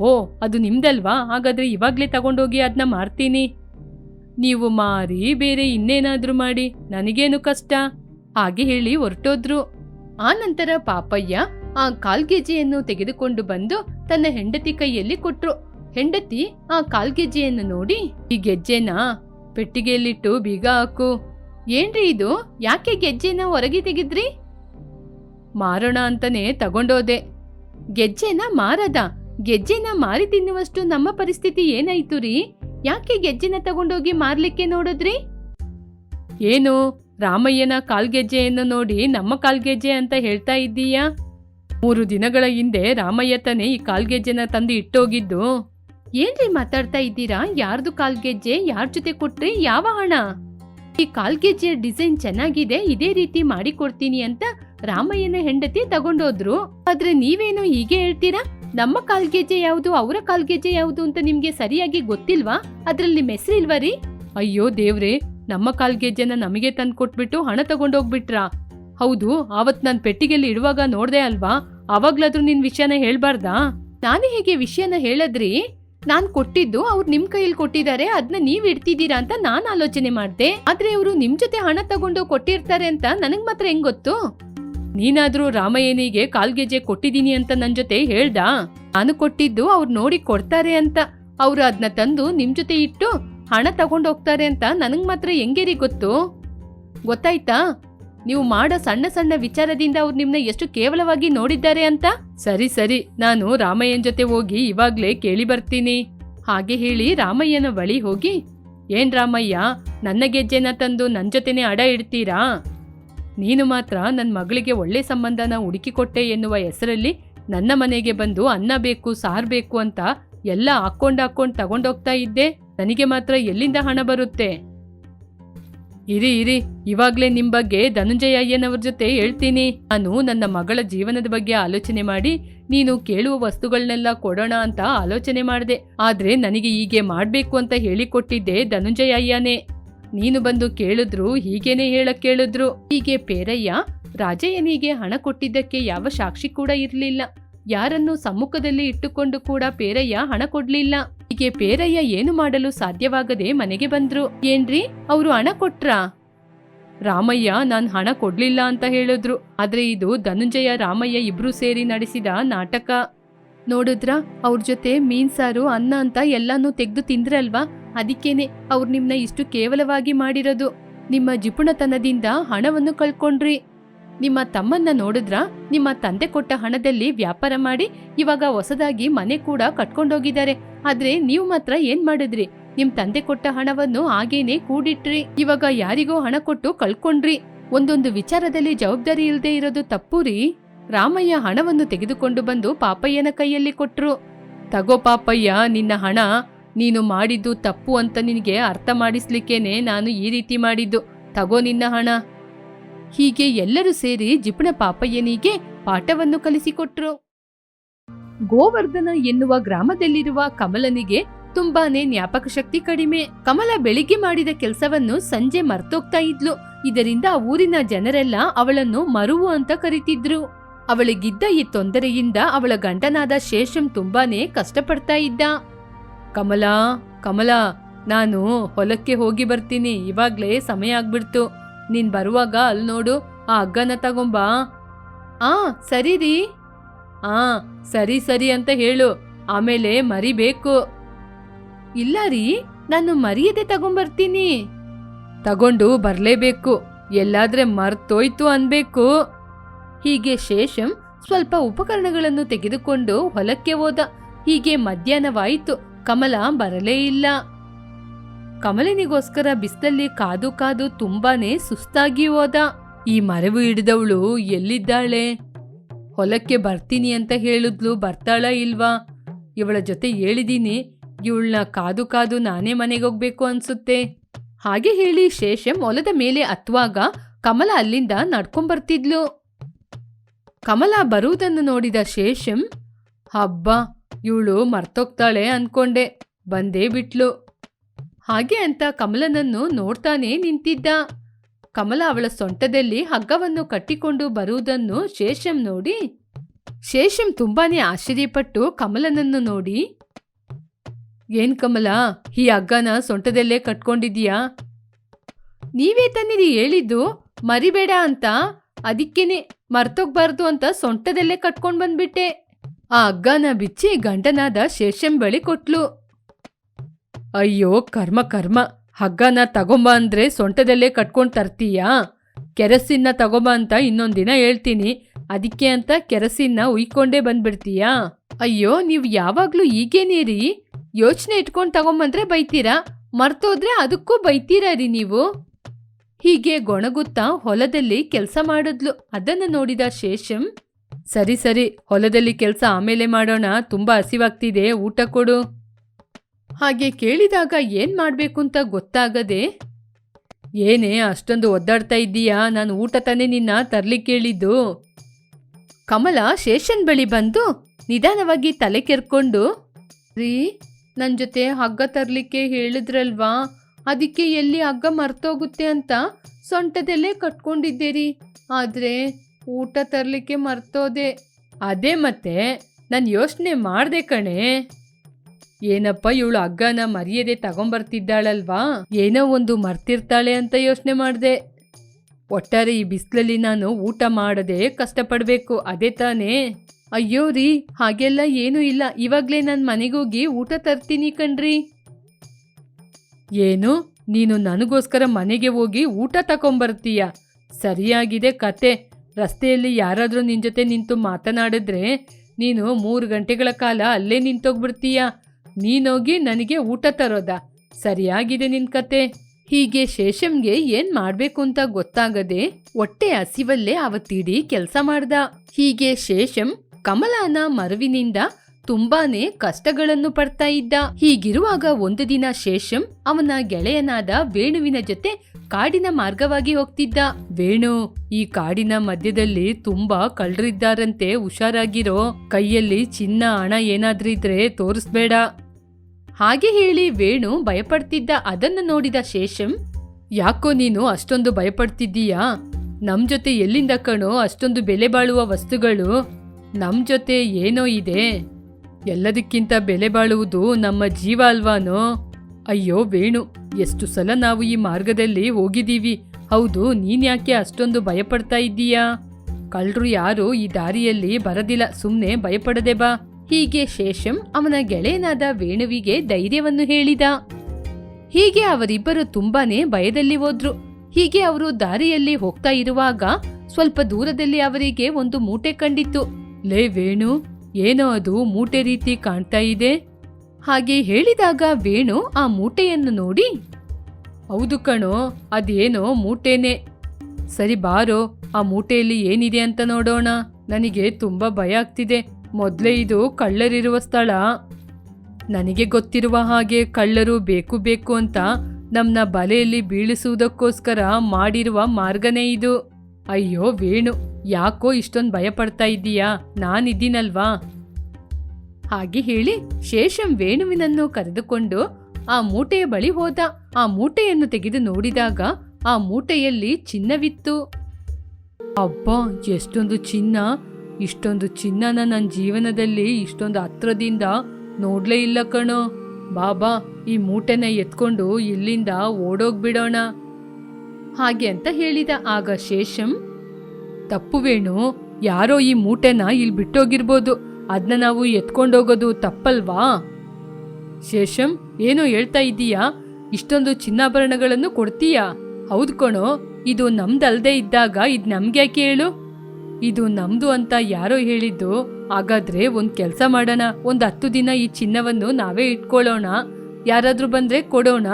ಓ, ಅದು ನಿಮ್ದಲ್ವಾ? ಹಾಗಾದ್ರೆ ಇವಾಗ್ಲೇ ತಗೊಂಡೋಗಿ ಅದನ್ನ ಮಾರ್ತೀನಿ. ನೀವು ಮಾರಿ ಬೇರೆ ಇನ್ನೇನಾದ್ರೂ ಮಾಡಿ. ನನಗೇನು ಕಷ್ಟ? ಹಾಗೆ ಹೇಳಿ ಹೊರಟೋದ್ರು. ಆ ನಂತರ ಪಾಪಯ್ಯ ಆ ಕಾಲ್ಗೆಜೆಯನ್ನು ತೆಗೆದುಕೊಂಡು ಬಂದು ತನ್ನ ಹೆಂಡತಿ ಕೈಯಲ್ಲಿ ಕೊಟ್ರು. ಹೆಂಡತಿ ಆ ಕಾಲ್ಗೆಜ್ಜೆಯನ್ನು ನೋಡಿ, ಈ ಗೆಜ್ಜೆನ ಪೆಟ್ಟಿಗೆಯಲ್ಲಿಟ್ಟು ಬೀಗ ಹಾಕು. ಏನ್ರಿ ಇದು? ಯಾಕೆ ಗೆಜ್ಜೆನ ಹೊರಗೆ ತೆಗಿದ್ರಿ? ಮಾರೋಣ ಅಂತಾನೆ ತಗೊಂಡೋದೆ. ಗೆಜ್ಜೆನ ಮಾರದ? ಗೆಜ್ಜೆನ ಮಾರಿ ತಿನ್ನುವಷ್ಟು ನಮ್ಮ ಪರಿಸ್ಥಿತಿ ಏನಾಯ್ತು ರೀ? ಯಾಕೆ ಗೆಜ್ಜೆನ ತಗೊಂಡೋಗಿ ಮಾರ್ಲಿಕ್ಕೆ ನೋಡಿದ್ರಿ? ಏನು? ರಾಮಯ್ಯನ ಕಾಲ್ಗೆಜ್ಜೆಯನ್ನು ನೋಡಿ ನಮ್ಮ ಕಾಲ್ಗೆಜ್ಜೆ ಅಂತ ಹೇಳ್ತಾ ಇದ್ದೀಯಾ? ಮೂರು ದಿನಗಳ ಹಿಂದೆ ರಾಮಯ್ಯ ತಾನೇ ಈ ಕಾಲ್ಗೆಜ್ಜೆನ ತಂದು ಇಟ್ಟೋಗಿದ್ದು. ಏನ್ರಿ ಮಾತಾಡ್ತಾ ಇದ್ದೀರಾ? ಯಾರ್ದು ಕಾಲ್ಗೆಜ್ಜೆ ಯಾರ್ ಜೊತೆ ಕೊಟ್ರಿ? ಯಾವ ಹಣ? ಈ ಕಾಲ್ಗೆಜ್ಜೆಯ ಡಿಸೈನ್ ಚೆನ್ನಾಗಿದೆ, ಇದೇ ರೀತಿ ಮಾಡಿಕೊಡ್ತೀನಿ ಅಂತ ರಾಮಯ್ಯನ ಹೆಂಡತಿ ತಗೊಂಡೋದ್ರು. ಆದ್ರೆ ನೀವೇನು ಹೀಗೆ ಹೇಳ್ತೀರಾ? ನಮ್ಮ ಕಾಲ್ಗೆಜ್ಜೆ ಯಾವುದು, ಅವರ ಕಾಲ್ಗೆಜ್ಜೆ ಯಾವುದು ಅಂತ ನಿಮ್ಗೆ ಸರಿಯಾಗಿ ಗೊತ್ತಿಲ್ವಾ? ಅದ್ರಲ್ಲಿ ಮೆಸರಿಲ್ವಾ ರೀ? ಅಯ್ಯೋ ದೇವ್ರೆ, ನಮ್ಮ ಕಾಲ್ಗೆಜ್ಜೆನ ನಮಗೆ ತಂದು ಕೊಟ್ಬಿಟ್ಟು ಹಣ ತಗೊಂಡೋಗ್ಬಿಟ್ರಾ? ಹೌದು ಅವತ್ ನಾನ್ ಪೆಟ್ಟಿಗೆಯಲ್ಲಿ ಇಡುವಾಗ ನೋಡ್ದೆ ಅಲ್ವಾ? ಅವಾಗ್ಲಾದ್ರೂ ನಿನ್ ವಿಷಯನ ಹೇಳ್ಬಾರ್ದಾ? ನಾನು ಹೇಗೆ ವಿಷಯನ ಹೇಳದ್ರಿ? ನಾನ್ ಕೊಟ್ಟಿದ್ದು ಅವ್ರು ನಿಮ್ ಕೈಯಲ್ಲಿ ಕೊಟ್ಟಿದ್ದಾರೆ ಅದನ್ನ ನೀವ್ ಇಡ್ತಿದ್ದೀರಾ ಅಂತ ನಾನ್ ಆಲೋಚನೆ ಮಾಡ್ದೆ. ಆದ್ರೆ ಇವರು ನಿಮ್ ಜೊತೆ ಹಣ ತಗೊಂಡು ಕೊಟ್ಟಿರ್ತಾರೆ ಅಂತ ನನಗ್ ಮಾತ್ರ ಹೆಂಗ್ ಗೊತ್ತು? ನೀನಾದ್ರೂ ರಾಮಯ್ಯನಿಗೆ ಕಾಲ್ಗೆಜೆ ಕೊಟ್ಟಿದ್ದೀನಿ ಅಂತ ನನ್ ಜೊತೆ ಹೇಳ್ದಾ? ನಾನು ಕೊಟ್ಟಿದ್ದು ಅವ್ರು ನೋಡಿ ಕೊಡ್ತಾರೆ ಅಂತ. ಅವ್ರು ಅದನ್ನ ತಂದು ನಿಮ್ ಜೊತೆ ಇಟ್ಟು ಹಣ ತಗೊಂಡು ಹೋಗ್ತಾರೆ ಅಂತ ನನಗ್ ಮಾತ್ರ ಹೆಂಗೇರಿ ಗೊತ್ತು? ಗೊತ್ತಾಯ್ತಾ? ನೀವು ಮಾಡೋ ಸಣ್ಣ ಸಣ್ಣ ವಿಚಾರದಿಂದ ಅವ್ರು ನಿಮ್ನ ಎಷ್ಟು ಕೇವಲವಾಗಿ ನೋಡಿದ್ದಾರೆ ಅಂತ? ಸರಿ ಸರಿ. ನಾನು ರಾಮಯ್ಯನ ಜೊತೆ ಹೋಗಿ ಇವಾಗ್ಲೇ ಕೇಳಿ ಬರ್ತೀನಿ. ಹಾಗೆ ಹೇಳಿ ರಾಮಯ್ಯನ ಬಳಿ ಹೋಗಿ, ಏನ್ ರಾಮಯ್ಯ, ನನ್ನ ಗೆಜ್ಜೆನ ತಂದು ನನ್ನ ಜೊತೆನೆ ಅಡ ಇಡ್ತೀರಾ? ನೀನು ಮಾತ್ರ ನನ್ನ ಮಗಳಿಗೆ ಒಳ್ಳೆ ಸಂಬಂಧನ ಹುಡುಕಿಕೊಟ್ಟೆ ಎನ್ನುವ ಹೆಸರಲ್ಲಿ ನನ್ನ ಮನೆಗೆ ಬಂದು ಅನ್ನ ಬೇಕು, ಸಾರ್ ಬೇಕು ಅಂತ ಎಲ್ಲ ಹಾಕೊಂಡ್ ಹಾಕೊಂಡ್ ತಗೊಂಡೋಗ್ತಾ ಇದ್ದೆ. ನನಗೆ ಮಾತ್ರ ಎಲ್ಲಿಂದ ಹಣ ಬರುತ್ತೆ? ಇರಿ ಇರಿ, ಇವಾಗ್ಲೇ ನಿಮ್ ಬಗ್ಗೆ ಧನುಂಜಯ ಅಯ್ಯನವ್ರ ಜೊತೆ ಹೇಳ್ತೀನಿ. ನಾನು ನನ್ನ ಮಗಳ ಜೀವನದ ಬಗ್ಗೆ ಆಲೋಚನೆ ಮಾಡಿ, ನೀನು ಕೇಳುವ ವಸ್ತುಗಳನ್ನೆಲ್ಲ ಕೊಡೋಣ ಅಂತ ಆಲೋಚನೆ ಮಾಡಿದೆ. ಆದ್ರೆ ನನಗೆ ಹೀಗೆ ಮಾಡ್ಬೇಕು ಅಂತ ಹೇಳಿಕೊಟ್ಟಿದ್ದೆ ಧನುಂಜಯ ಅಯ್ಯನೇ. ನೀನು ಬಂದು ಕೇಳಿದ್ರು, ಹೀಗೇನೆ ಹೇಳಕ್ ಕೇಳಿದ್ರು. ಹೀಗೆ ಪೇರಯ್ಯ, ರಾಜಯ್ಯನಿಗೆ ಹಣ ಕೊಟ್ಟಿದ್ದಕ್ಕೆ ಯಾವ ಸಾಕ್ಷಿ ಕೂಡ ಇರಲಿಲ್ಲ. ಯಾರನ್ನು ಸಮ್ಮುಖದಲ್ಲಿ ಇಟ್ಟುಕೊಂಡು ಕೂಡ ಪೇರಯ್ಯ ಹಣ ಕೊಡ್ಲಿಲ್ಲ. ಹೀಗೆ ಪೇರಯ್ಯ ಏನು ಮಾಡಲು ಸಾಧ್ಯವಾಗದೆ ಮನೆಗೆ ಬಂದ್ರು. ಏನ್ರಿ? ಅವರು ಹಣ ಕೊಟ್ರಾ? ರಾಮಯ್ಯ, ನಾನ್ ಹಣ ಕೊಡ್ಲಿಲ್ಲ ಅಂತ ಹೇಳಿದ್ರು. ಆದ್ರೆ ಇದು ಧನುಂಜಯ, ರಾಮಯ್ಯ ಇಬ್ರು ಸೇರಿ ನಡೆಸಿದ ನಾಟಕ. ನೋಡಿದ್ರ, ಅವ್ರ ಜೊತೆ ಮೀನ್ ಸಾರು, ಅನ್ನ ಅಂತ ಎಲ್ಲಾನು ತೆಗೆದು ತಿಂದ್ರಲ್ವಾ? ಅದಕ್ಕೇನೆ ಅವ್ರು ನಿಮ್ನ ಇಷ್ಟು ಕೇವಲವಾಗಿ ಮಾಡಿರೋದು. ನಿಮ್ಮ ಜಿಪುಣತನದಿಂದ ಹಣವನ್ನು ಕಳ್ಕೊಂಡ್ರಿ. ನಿಮ್ಮ ತಮ್ಮನ್ನ ನೋಡಿದ್ರ ನಿಮ್ಮ ತಂದೆ ಕೊಟ್ಟ ಹಣದಲ್ಲಿ ವ್ಯಾಪಾರ ಮಾಡಿ ಇವಾಗ ಹೊಸದಾಗಿ ಮನೆ ಕೂಡ ಕಟ್ಕೊಂಡೋಗಿದ್ದಾರೆ. ಆದ್ರೆ ನೀವು ಮಾತ್ರ ಏನ್ ಮಾಡಿದ್ರಿ? ನಿಮ್ ತಂದೆ ಕೊಟ್ಟ ಹಣವನ್ನು ಹಾಗೇನೆ ಕೂಡಿಟ್ರಿ. ಇವಾಗ ಯಾರಿಗೋ ಹಣ ಕೊಟ್ಟು ಕಳ್ಕೊಂಡ್ರಿ. ಒಂದೊಂದು ವಿಚಾರದಲ್ಲಿ ಜವಾಬ್ದಾರಿ ಇಲ್ಲದೆ ಇರೋದು ತಪ್ಪು ರೀ. ರಾಮಯ್ಯ ಹಣವನ್ನು ತೆಗೆದುಕೊಂಡು ಬಂದು ಪಾಪಯ್ಯನ ಕೈಯಲ್ಲಿ ಕೊಟ್ರು. ತಗೋ ಪಾಪಯ್ಯ, ನಿನ್ನ ಹಣ. ನೀನು ಮಾಡಿದ್ದು ತಪ್ಪು ಅಂತ ನಿನಗೆ ಅರ್ಥ ಮಾಡಿಸ್ಲಿಕ್ಕೇನೆ ನಾನು ಈ ರೀತಿ ಮಾಡಿದ್ದು. ತಗೋ ನಿನ್ನ ಹಣ. ಹೀಗೆ ಎಲ್ಲರೂ ಸೇರಿ ಜಿಪುಣ ಪಾಪಯ್ಯನಿಗೆ ಪಾಠವನ್ನು ಕಲಿಸಿಕೊಟ್ರು. ಗೋವರ್ಧನ ಎನ್ನುವ ಗ್ರಾಮದಲ್ಲಿರುವ ಕಮಲನಿಗೆ ತುಂಬಾನೇ ಜ್ಞಾಪಕ ಶಕ್ತಿ ಕಡಿಮೆ. ಕಮಲ ಬೆಳಿಗ್ಗೆ ಮಾಡಿದ ಕೆಲಸವನ್ನು ಸಂಜೆ ಮರ್ತೋಗ್ತಾ ಇದ್ಲು. ಇದರಿಂದ ಊರಿನ ಜನರೆಲ್ಲ ಅವಳನ್ನು ಮರುವು ಅಂತ ಕರಿತಿದ್ರು. ಅವಳಿಗಿದ್ದ ಈ ತೊಂದರೆಯಿಂದ ಅವಳ ಗಂಡನಾದ ಶೇಷಂ ತುಂಬಾನೇ ಕಷ್ಟಪಡ್ತಾ ಇದ್ದ. ಕಮಲಾ ಕಮಲಾ, ನಾನು ಹೊಲಕ್ಕೆ ಹೋಗಿ ಬರ್ತೀನಿ. ಇವಾಗ್ಲೇ ಸಮಯ ಆಗ್ಬಿಡ್ತು. ನೀನ್ ಬರುವಾಗ ಅಲ್ಲಿ ನೋಡು, ಆ ಹಗ್ಗನ ತಗೊಂಬಾ. ಆ ಸರಿ ರೀ ಆ, ಸರಿ ಸರಿ ಅಂತ ಹೇಳು. ಆಮೇಲೆ ಮರಿಬೇಕು ಇಲ್ಲ ರೀ, ನಾನು ಮರಿಯದೆ ತಗೊಂಬರ್ತೀನಿ. ತಗೊಂಡು ಬರ್ಲೇಬೇಕು. ಎಲ್ಲಾದ್ರೆ ಮರ್ತೋಯ್ತು ಅನ್ಬೇಕು. ಹೀಗೆ ಶೇಷಂ ಸ್ವಲ್ಪ ಉಪಕರಣಗಳನ್ನು ತೆಗೆದುಕೊಂಡು ಹೊಲಕ್ಕೆ ಹೋದ. ಹೀಗೆ ಮಧ್ಯಾಹ್ನವಾಯಿತು. ಕಮಲ ಬರಲೇ ಇಲ್ಲ. ಕಮಲನಿಗೋಸ್ಕರ ಬಿಸಿಲಲ್ಲಿ ಕಾದು ಕಾದು ತುಂಬಾನೇ ಸುಸ್ತಾಗಿ ಹೋದ. ಈ ಮರವು ಹಿಡಿದವಳು ಎಲ್ಲಿದ್ದಾಳೆ? ಹೊಲಕ್ಕೆ ಬರ್ತೀನಿ ಅಂತ ಹೇಳಿದ್ಲು, ಬರ್ತಾಳ ಇಲ್ವಾ? ಇವಳ ಜೊತೆ ಹೇಳಿದೀನಿ, ಇವಳನ್ನ ಕಾದು ಕಾದು ನಾನೇ ಮನೆಗೆ ಹೋಗ್ಬೇಕು ಅನ್ಸುತ್ತೆ. ಹಾಗೆ ಹೇಳಿ ಶೇಷಂ ಹೊಲದ ಮೇಲೆ ಹತ್ತುವಾಗ ಕಮಲ ಅಲ್ಲಿಂದ ನಡ್ಕೊಂಬರ್ತಿದ್ಲು. ಕಮಲ ಬರುವುದನ್ನು ನೋಡಿದ ಶೇಷಂ, ಹಬ್ಬ, ಇವಳು ಮರ್ತೋಗ್ತಾಳೆ ಅನ್ಕೊಂಡೆ. ಬಂದೇ ಬಿಟ್ಲು. ಹಾಗೆ ಅಂತ ಕಮಲನನ್ನು ನೋಡ್ತಾನೆ ನಿಂತಿದ್ದ. ಕಮಲ ಅವಳ ಸೊಂಟದಲ್ಲಿ ಹಗ್ಗವನ್ನು ಕಟ್ಟಿಕೊಂಡು ಬರುವುದನ್ನು ಶೇಷಂ ನೋಡಿ, ಶೇಷಂ ತುಂಬಾನೇ ಆಶ್ಚರ್ಯಪಟ್ಟು ಕಮಲನನ್ನು ನೋಡಿ, ಏನ್ ಕಮಲ, ಈ ಹಗ್ಗನ ಸೊಂಟದಲ್ಲೇ ಕಟ್ಕೊಂಡಿದೀಯಾ ನೀವೇ ತನ್ನಿರಿ ಹೇಳಿದ್ದು ಮರಿಬೇಡ ಅಂತ, ಅದಕ್ಕೇನೆ ಮರ್ತೋಗ್ಬಾರ್ದು ಅಂತ ಸೊಂಟದಲ್ಲೇ ಕಟ್ಕೊಂಡ್ ಬಂದ್ಬಿಟ್ಟೆ. ಆ ಹಗ್ಗನ ಬಿಚ್ಚಿ ಗಂಡನಾದ ಶೇಷಂ ಬಳಿ ಕೊಟ್ಲು. ಅಯ್ಯೋ, ಕರ್ಮ ಕರ್ಮ. ಹಗ್ಗನ ತಗೊಂಬ ಅಂದ್ರೆ ಸೊಂಟದಲ್ಲೇ ಕಟ್ಕೊಂಡ್ ತರ್ತೀಯಾ? ಕೆರಸಿನ್ನ ತಗೊಂಬ ಅಂತ ಇನ್ನೊಂದಿನ ದಿನ ಹೇಳ್ತೀನಿ. ಅದಕ್ಕೆ ಅಂತ ಕೆರಸಿನ್ನ ಉಯ್ಕೊಂಡೇ ಬಂದ್ಬಿಡ್ತೀಯಾ? ಅಯ್ಯೋ, ನೀವು ಯಾವಾಗ್ಲೂ ಈಗೇನೇ ರೀ ಯೋಚನೆ ಇಟ್ಕೊಂಡ್ ತಗೊಂಬಂದ್ರೆ ಬೈತೀರಾ? ಮರ್ತೋದ್ರೆ ಅದಕ್ಕೂ ಬೈತೀರಾ ರೀ ನೀವು? ಹೀಗೆ ಗೊಣಗುತ್ತಾ ಹೊಲದಲ್ಲಿ ಕೆಲಸ ಮಾಡಿದ್ಲು. ಅದನ್ನು ನೋಡಿದ ಶೇಷಂ, ಸರಿ ಸರಿ, ಹೊಲದಲ್ಲಿ ಕೆಲಸ ಆಮೇಲೆ ಮಾಡೋಣ, ತುಂಬಾ ಹಸಿವಾಗ್ತಿದೆ, ಊಟ ಕೊಡು. ಹಾಗೆ ಕೇಳಿದಾಗ ಏನ್ ಮಾಡ್ಬೇಕು ಅಂತ ಗೊತ್ತಾಗದೆ, ಏನೇ ಅಷ್ಟೊಂದು ಒದ್ದಾಡ್ತಾ ಇದ್ದೀಯಾ? ನಾನು ಊಟ ತಾನೇ ನಿನ್ನ ತರ್ಲಿಕ್ಕೆ ಹೇಳಿದ್ದು. ಕಮಲ ಶೇಷನ್ ಬಳಿ ಬಂದು ನಿಧಾನವಾಗಿ ತಲೆ ಕೆರ್ಕೊಂಡು, ರೀ ನನ್ನ ಜೊತೆ ಹಗ್ಗ ತರ್ಲಿಕ್ಕೆ ಹೇಳಿದ್ರಲ್ವಾ? ಅದಕ್ಕೆ ಎಲ್ಲಿ ಹಗ್ಗ ಮರ್ತೋಗುತ್ತೆ ಅಂತ ಸೊಂಟದಲ್ಲೇ ಕಟ್ಕೊಂಡಿದ್ದೀರಿ. ಆದರೆ ಊಟ ತರಲಿಕ್ಕೆ ಮರ್ತೋದೆ. ಅದೇ ಮತ್ತೆ, ನಾನು ಯೋಚನೆ ಮಾಡ್ದೆ ಕಣೆ. ಏನಪ್ಪ ಇವಳು ಹಗ್ಗನ ಮರ್ಯಾದೆ ತಗೊಂಬರ್ತಿದ್ದಾಳಲ್ವಾ? ಏನೋ ಒಂದು ಮರ್ತಿರ್ತಾಳೆ ಅಂತ ಯೋಚನೆ ಮಾಡಿದೆ. ಒಟ್ಟಾರೆ ಈ ಬಿಸಿಲಲ್ಲಿ ನಾನು ಊಟ ಮಾಡದೆ ಕಷ್ಟಪಡಬೇಕು, ಅದೇ ತಾನೇ. ಅಯ್ಯೋ ರೀ, ಹಾಗೆಲ್ಲ ಏನೂ ಇಲ್ಲ. ಇವಾಗ್ಲೇ ನಾನು ಮನೆಗೋಗಿ ಊಟ ತರ್ತೀನಿ ಕಣ್ರಿ. ಏನು? ನೀನು ನನಗೋಸ್ಕರ ಮನೆಗೆ ಹೋಗಿ ಊಟ ತಗೊಂಬರ್ತೀಯ? ಸರಿಯಾಗಿದೆ ಕತೆ. ರಸ್ತೆಯಲ್ಲಿ ಯಾರಾದರೂ ನಿನ್ನ ಜೊತೆ ನಿಂತು ಮಾತನಾಡಿದ್ರೆ ನೀನು ಮೂರು ಗಂಟೆಗಳ ಕಾಲ ಅಲ್ಲೇ ನಿಂತೋಗ್ಬಿಡ್ತೀಯ? ನೀನೋಗಿ ನನಗೆ ಊಟ ತರೋದ? ಸರಿಯಾಗಿದೆ ನಿನ್ ಕತೆ. ಹೀಗೆ ಶೇಷಂಗೆ ಏನ್ ಮಾಡ್ಬೇಕು ಅಂತ ಗೊತ್ತಾಗದೆ ಹೊಟ್ಟೆ ಹಸಿವಲ್ಲೇ ಅವತ್ತಿಡೀ ಕೆಲಸ ಮಾಡ್ದ. ಹೀಗೆ ಶೇಷಂ ಕಮಲಾನ ಮರುವಿನಿಂದ ತುಂಬಾನೇ ಕಷ್ಟಗಳನ್ನು ಪಡ್ತಾ ಇದ್ದ. ಹೀಗಿರುವಾಗ ಒಂದು ದಿನ ಶೇಷಂ ಅವನ ಗೆಳೆಯನಾದ ವೇಣುವಿನ ಜೊತೆ ಕಾಡಿನ ಮಾರ್ಗವಾಗಿ ಹೋಗ್ತಿದ್ದ. ವೇಣು, ಈ ಕಾಡಿನ ಮಧ್ಯದಲ್ಲಿ ತುಂಬಾ ಕಳ್ರಿದ್ದಾರಂತೆ ಹುಷಾರಾಗಿರೋ. ಕೈಯಲ್ಲಿ ಚಿನ್ನ, ಹಣ ಏನಾದ್ರಿದ್ರೆ ತೋರಿಸ್ಬೇಡ. ಹಾಗೆ ಹೇಳಿ ವೇಣು ಭಯಪಡ್ತಿದ್ದ, ಅದನ್ನು ನೋಡಿದ ಶೇಷಂ, ಯಾಕೋ ನೀನು ಅಷ್ಟೊಂದು ಭಯಪಡ್ತಿದ್ದೀಯಾ? ನಮ್ ಜೊತೆ ಎಲ್ಲಿಂದ ಕಣೋ? ಅಷ್ಟೊಂದು ಬೆಲೆ ಬಾಳುವ ವಸ್ತುಗಳು. ನಮ್ ಜೊತೆ ಏನೋ ಇದೆ. ಎಲ್ಲದಕ್ಕಿಂತ ಬೆಲೆ ಬಾಳುವುದು ನಮ್ಮ ಜೀವ ಅಲ್ವಾನೋ? ಅಯ್ಯೋ ವೇಣು, ಎಷ್ಟು ಸಲ ನಾವು ಈ ಮಾರ್ಗದಲ್ಲಿ ಹೋಗಿದ್ದೀವಿ. ಹೌದು ನೀನ್ಯಾಕೆ ಅಷ್ಟೊಂದು ಭಯಪಡ್ತಾ ಇದ್ದೀಯಾ? ಕಳ್ರು ಯಾರು ಈ ದಾರಿಯಲ್ಲಿ ಬರದಿಲ್ಲ ಸುಮ್ಮನೆ ಭಯಪಡದೆ ಬಾ. ಹೀಗೆ ಶೇಷಂ ಅವನ ಗೆಳೆಯನಾದ ವೇಣುವಿಗೆ ಧೈರ್ಯವನ್ನು ಹೇಳಿದ. ಹೀಗೆ ಅವರಿಬ್ಬರು ತುಂಬಾನೇ ಭಯದಲ್ಲಿ ಹೋದ್ರು. ಹೀಗೆ ಅವರು ದಾರಿಯಲ್ಲಿ ಹೋಗ್ತಾ ಇರುವಾಗ ಸ್ವಲ್ಪ ದೂರದಲ್ಲಿ ಅವರಿಗೆ ಒಂದು ಮೂಟೆ ಕಂಡಿತ್ತು. ಲೇ ವೇಣು ಏನೋ ಅದು ಮೂಟೆ ರೀತಿ ಕಾಣ್ತಾ ಇದೆ? ಹಾಗೆ ಹೇಳಿದಾಗ ವೇಣು ಆ ಮೂಟೆಯನ್ನು ನೋಡಿ, ಹೌದು ಕಣೋ, ಅದೇನೋ ಮೂಟೆನೆ. ಸರಿ ಬಾರೋ, ಆ ಮೂಟೆಯಲ್ಲಿ ಏನಿದೆ ಅಂತ ನೋಡೋಣ. ನನಗೆ ತುಂಬಾ ಭಯ ಆಗ್ತಿದೆ. ಮೊದಲೇ ಇದು ಕಳ್ಳರಿರುವ ಸ್ಥಳ. ನನಗೆ ಗೊತ್ತಿರುವ ಹಾಗೆ ಕಳ್ಳರು ಬೇಕು ಬೇಕು ಅಂತ ನಮ್ಮನ್ನ ಬಲೆಯಲ್ಲಿ ಬೀಳಿಸುವುದಕ್ಕೋಸ್ಕರ ಮಾಡಿರುವ ಮಾರ್ಗನೇ ಇದು. ಅಯ್ಯೋ ವೇಣು, ಯಾಕೋ ಇಷ್ಟೊಂದು ಭಯಪಡ್ತಾ ಇದ್ದೀಯಾ? ನಾನಿದ್ದೀನಲ್ವಾ? ಹಾಗೆ ಹೇಳಿ ಶೇಷಂ ವೇಣುವಿನನ್ನು ಕರೆದುಕೊಂಡು ಆ ಮೂಟೆಯ ಬಳಿ ಹೋದ. ಆ ಮೂಟೆಯನ್ನು ತೆಗೆದು ನೋಡಿದಾಗ ಆ ಮೂಟೆಯಲ್ಲಿ ಚಿನ್ನವಿತ್ತು. ಅಬ್ಬಾ, ಎಷ್ಟೊಂದು ಚಿನ್ನ. ಇಷ್ಟೊಂದು ಚಿನ್ನನ ನನ್ನ ಜೀವನದಲ್ಲಿ ಇಷ್ಟೊಂದು ಹತ್ರದಿಂದ ನೋಡ್ಲೇ ಇಲ್ಲ ಕಣೋ. ಬಾಬಾ, ಈ ಮೂಟೆನ ಎತ್ಕೊಂಡು ಇಲ್ಲಿಂದ ಓಡೋಗ್ಬಿಡೋಣ. ಹಾಗೆ ಅಂತ ಹೇಳಿದ. ಆಗ ಶೇಷಂ, ತಪ್ಪು ವೇಣು, ಯಾರೋ ಈ ಮೂಟೆನ ಇಲ್ಲಿ ಬಿಟ್ಟೋಗಿರ್ಬೋದು. ಅದನ್ನ ನಾವು ಎತ್ಕೊಂಡೋಗೋದು ತಪ್ಪಲ್ವಾ? ಶೇಷಂ, ಏನೋ ಹೇಳ್ತಾ ಇದ್ದೀಯಾ? ಇಷ್ಟೊಂದು ಚಿನ್ನಾಭರಣಗಳನ್ನು ಕೊಡ್ತೀಯಾ? ಹೌದು ಕಣೋ, ಇದು ನಮ್ದಲ್ದೇ ಇದ್ದಾಗ ಇದ್ ನಮ್ಗ್ಯಾಕೆ ಹೇಳು? ಇದು ನಮ್ದು ಅಂತ ಯಾರೋ ಹೇಳಿದ್ದು. ಹಾಗಾದ್ರೆ ಒಂದು ಕೆಲಸ ಮಾಡೋಣ. ಒಂದು ಹತ್ತು ದಿನ ಈ ಚಿನ್ನವನ್ನು ನಾವೇ ಇಟ್ಕೊಳ್ಳೋಣ. ಯಾರಾದರೂ ಬಂದ್ರೆ ಕೊಡೋಣ.